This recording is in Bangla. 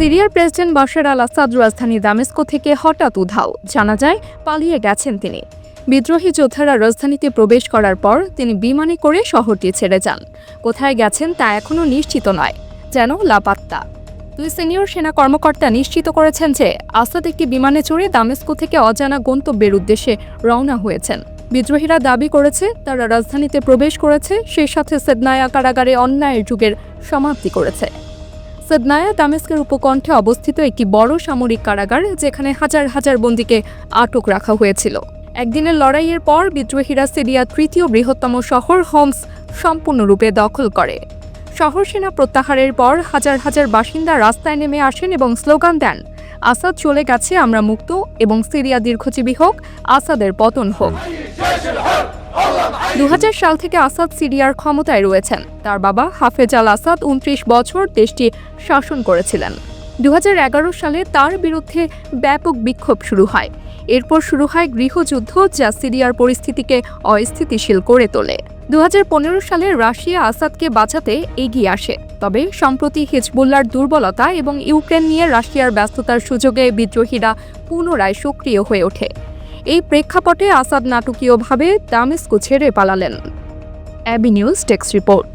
সিরিয়ার প্রেসিডেন্ট বাশার আল আসাদ রাজধানী দামেস্কো থেকে হঠাৎ উধাও। জানা যায়, পালিয়ে গেছেন তিনি। বিদ্রোহী যোদ্ধারা রাজধানীতে প্রবেশ করার পর তিনি বিমানে করে শহরটি ছেড়ে যান। কোথায় গেছেন তা এখনও নিশ্চিত নয়, যেন লাপাত্তা। দুই সিনিয়র সেনা কর্মকর্তা নিশ্চিত করেছেন যে, আসাদ একটি বিমানে চড়ে দামেস্কো থেকে অজানা গন্তব্যের উদ্দেশ্যে রওনা হয়েছেন। বিদ্রোহীরা দাবি করেছে, তারা রাজধানীতে প্রবেশ করেছে, সেই সাথে সেদনায়া কারাগারে অন্যায়ের যুগের সমাপ্তি করেছে। সেদনায়া দামেস্কের উপকণ্ঠে অবস্থিত একটি বড় সামরিক কারাগার যেখানে হাজার হাজার বন্দীকে আটক রাখা হয়েছিল। একদিনের লড়াইয়ের পর বিদ্রোহীরা সিরিয়ার তৃতীয় বৃহত্তম শহর হোমস সম্পূর্ণরূপে দখল করে। শহর সেনা প্রত্যাহারের পর হাজার হাজার বাসিন্দা রাস্তায় নেমে আসেন এবং স্লোগান দেন, আসাদ চলে গেছে, আমরা মুক্ত এবং সিরিয়া দীর্ঘজীবী হোক, আসাদের পতন হোক। দু হাজার সাল থেকে আসাদ সিরিয়ার ক্ষমতায় রয়েছেন। তার বাবা হাফেজ আল আসাদ উনত্রিশ বছর দেশটি শাসন করেছিলেন। দু হাজার এগারো সালে তার বিরুদ্ধে ব্যাপক বিক্ষোভ শুরু হয়। এরপর শুরু হয় গৃহযুদ্ধ যা সিরিয়ার পরিস্থিতিকে অস্থিতিশীল করে তোলে। দু হাজার পনেরো সালে রাশিয়া আসাদকে বাঁচাতে এগিয়ে আসে। তবে সম্প্রতি হিজবুল্লার দুর্বলতা এবং ইউক্রেন নিয়ে রাশিয়ার ব্যস্ততার সুযোগে বিদ্রোহীরা পুনরায় সক্রিয় হয়ে ওঠে। এই প্রেক্ষাপটে আসাদ নাটকীয়ভাবে দামেস্কু ছেড়ে পালালেন। অ্যাবি নিউজ টেক্স রিপোর্ট।